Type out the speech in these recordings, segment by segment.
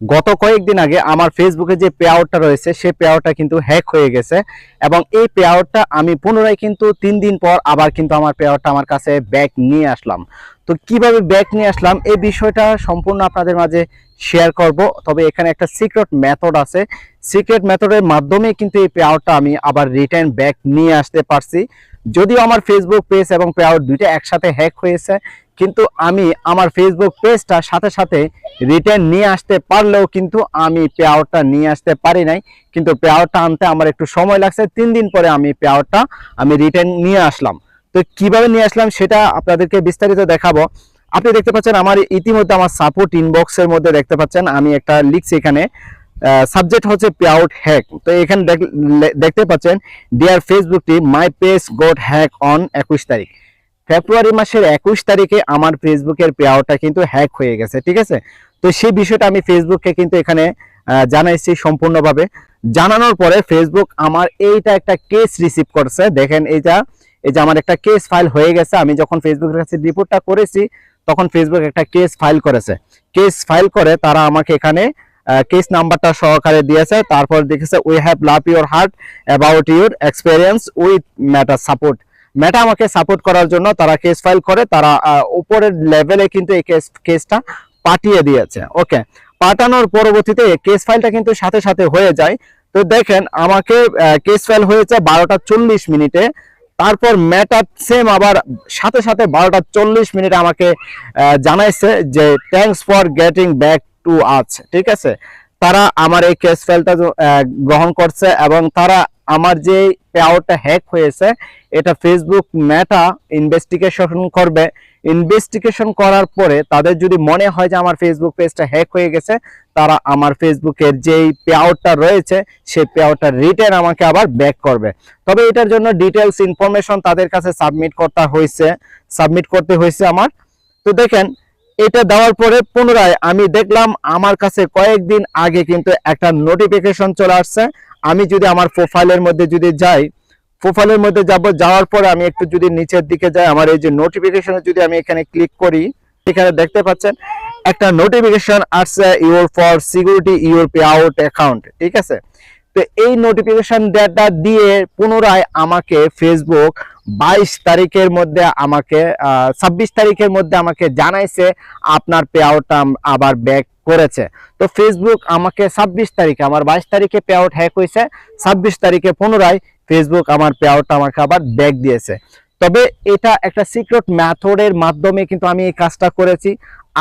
গত কয়েকদিন আগে আমার ফেসবুকে যে পে আউটটা রয়েছে, সেই পে আউটটা কিন্তু হ্যাক হয়ে গেছে এবং এই পে আউটটা আমি পুনরায় কিন্তু তিন দিন পর আবার কিন্তু আমার পে আউটটা আমার কাছে ব্যাক নিয়ে আসলাম। তো কীভাবে ব্যাক নিয়ে আসলাম? এই বিষয়টা সম্পূর্ণ আপনাদের মাঝে শেয়ার করব। তবে এখানে একটা সিক্রেট মেথড আছে। সিক্রেট মেথডের মাধ্যমে কিন্তু এই পে আউটটা আমি আবার রিটার্ন ব্যাক নিয়ে আসতে পারছি। যদিও আমার ফেসবুক পেজ এবং পে আউট দুইটা একসাথে হ্যাক হয়েছে, কিন্তু আমি আমার ফেসবুক পেজটা সাথে সাথে রিটার্ন নিয়ে আসতে পারলেও কিন্তু আমি পে আউটটা নিয়ে আসতে পারি নাই। কিন্তু পে আউটটা আনতে আমার একটু সময় লাগছে, তিন দিন পরে আমি পে আউটটা আমি রিটার্ন নিয়ে আসলাম। তো কীভাবে নিয়ে আসলাম সেটা আপনাদেরকে বিস্তারিত দেখাবো। আপনি দেখতে পাচ্ছেন আমার ইতিমধ্যে আমার সাপোর্ট ইনবক্সের মধ্যে দেখতে পাচ্ছেন, আমি একটা লিখছি এখানে। সাবজেক্ট হচ্ছে পে আউট হ্যাক তো এখানে দেখতে পাচ্ছেন dear ফেসবুকটি my page got hack on একুশ তারিখ। ফেব্রুয়ারি মাসের একুশ তারিখে আমার ফেসবুকের পে আউটটা কিন্তু হ্যাক হয়ে গেছে, ঠিক আছে? তো সেই বিষয়টা আমি ফেসবুককে কিন্তু এখানে জানাইছি সম্পূর্ণভাবে। জানানোর পরে ফেসবুক আমার এইটা একটা কেস রিসিভ করছে। দেখেন এইটা, এই যে আমার একটা কেস ফাইল হয়ে গেছে। আমি যখন ফেসবুকের কাছে রিপোর্টটা করেছি, তখন ফেসবুক একটা কেস ফাইল করেছে। কেস ফাইল করে তারা আমাকে এখানে কেস নাম্বারটা সহকারে দিয়েছে। তারপর দেখেছে we have love your heart about your experience with Meta support Meta আমাকে সাপোর্ট করার জন্য তারা কেস ফাইল করে, তারা উপরের লেভেলে কিন্তু এই কেস কেসটা পাঠিয়ে দিয়েছে। ওকে পাঠানোর পরবর্তীতে কেস ফাইলটা কিন্তু সাথে সাথে হয়ে যায়। তো দেখেন, আমাকে কেস ফাইল হয়েছে বারোটা চল্লিশ মিনিটে। তারপর মেটা সেম আবার সাথে সাথে বারোটা চল্লিশ মিনিটে আমাকে জানাইছে যে thanks for getting back to আছ, ঠিক আছে? তারা আমার এই কেস ফাইলটা গ্রহণ করছে এবং তারা আমার যে পেআউটটা হ্যাক হয়েছে, এটা ফেসবুক মেটা ইনভেস্টিগেশন করবে। ইনভেস্টিগেশন করার পরে তাদের যদি মনে হয় যে আমার ফেসবুক পেজটা হ্যাক হয়ে গেছে, তারা আমার ফেসবুকের যেই পেআউটটা রয়েছে, সেই পেআউটটা রিটার্ন আমাকে আবার ব্যাক করবে। তবে এটার জন্য ডিটেলস ইনফরমেশন তাদের কাছে সাবমিট করতে হয়েছে সাবমিট করতে হয়েছে আমার। তো দেখেন এটা দেওয়ার পরে পুনরায় আমি দেখলাম আমার কাছে কয়েকদিন আগে কিন্তু একটা নোটিফিকেশন চলে আসছে। আমি যদি আমার প্রোফাইলের মধ্যে যদি যাই প্রোফাইলের মধ্যে যাব, যাওয়ার পরে আমি একটু যদি নিচের দিকে যাই, আমার এই যে নোটিফিকেশনে যদি আমি এখানে ক্লিক করি, এখানে দেখতে পাচ্ছেন, একটা নোটিফিকেশন আসছে your for security your payout account ঠিক আছে? তো এই নোটিফিকেশন ডেটা দিয়ে পুনরায় আমাকে ফেসবুক বাইশ তারিখের মধ্যে আমাকে ছাব্বিশ তারিখের মধ্যে আমাকে জানাইছে আপনার পে আউটটা আবার ব্যাক করেছে। তো ফেসবুক আমাকে ছাব্বিশ তারিখে, আমার বাইশ তারিখে পে আউট হ্যাক হয়েছে, ছাব্বিশ তারিখে পুনরায় ফেসবুক আমার পে আউটটা আমাকে আবার ব্যাক দিয়েছে। তবে এটা একটা সিক্রেট ম্যাথডের মাধ্যমে কিন্তু আমি এই কাজটা করেছি।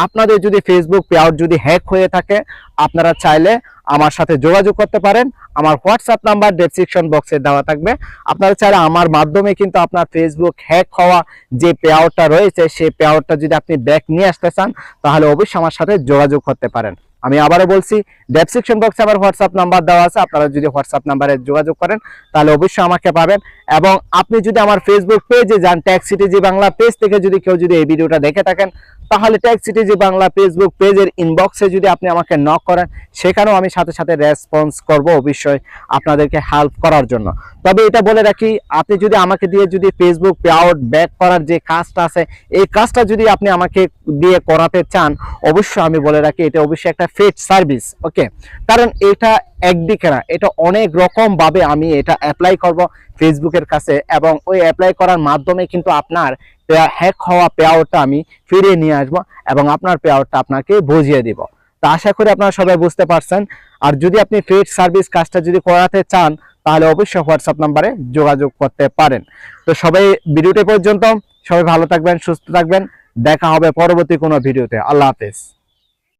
আপনাদের যদি ফেসবুক পে আউট যদি হ্যাক হয়ে থাকে, আপনারা চাইলে আমার সাথে যোগাযোগ করতে পারেন। আমার হোয়াটসঅ্যাপ নাম্বার ডেসক্রিপশন বক্সে দেওয়া থাকবে। আপনারা চাইলে আমার মাধ্যমে কিন্তু আপনার ফেসবুক হ্যাক হওয়া যে পেয়ারটা রয়েছে, সেই পেয়ারটা যদি আপনি ব্যাক নিয়ে আসতে চান, তাহলে অবশ্যই আমার সাথে যোগাযোগ করতে পারেন। আমি আবারও বলছি ডেসক্রিপশন বক্সে আমার হোয়াটসঅ্যাপ নাম্বার দেওয়া আছে, আপনারা যদি হোয়াটসঅ্যাপ নাম্বারে যোগাযোগ করেন, তাহলে অবশ্যই আমাকে পাবেন। এবং আপনি যদি আমার ফেসবুক পেজে যান ট্যাক্স সিটিজি বাংলা পেজ থেকে যদি কেউ যদি এই ভিডিওটা দেখে থাকেন, তাহলে ট্যাক্স সিটিজি বাংলা ফেসবুক পেজের ইনবক্সে যদি আপনি আমাকে নক করেন, সেখানেও আমি সাথে সাথে রেসপন্স করব অবশ্যই আপনাদেরকে হেল্প করার জন্য। তবে এটা বলে রাখি, আপনি যদি আমাকে দিয়ে যদি ফেসবুক পে আউট ব্যাক করার যে কাজটা আছে, এই কাজটা যদি আপনি আমাকে দিয়ে করাতে চান, অবশ্যই আমি বলে রাখি, এটা অবশ্যই একটা ফেড সার্ভিস ওকে কারণ এটা একদিকে না, এটা অনেক রকম ভাবে আমি এটা অ্যাপ্লাই করব ফেসবুকের কাছে এবং ওই অ্যাপ্লাই করার মাধ্যমে কিন্তু আপনার হ্যাক হওয়া পে আউটটা আমি ফিরিয়ে নিয়ে আসব এবং আপনার পে আউটটা আপনাকে বুঝিয়ে দিব। তো আশা করি আপনারা সবাই বুঝতে পারছেন। আর যদি আপনি ফেড সার্ভিস কাজটা যদি করাতে চান, তাহলে অবশ্যই হোয়াটসঅ্যাপ নাম্বারে যোগাযোগ করতে পারেন। তো সবাই ভিডিওটি পর্যন্ত সবাই ভালো থাকবেন, সুস্থ থাকবেন। দেখা হবে পরবর্তী কোনো ভিডিওতে। আল্লাহ হাফেজ।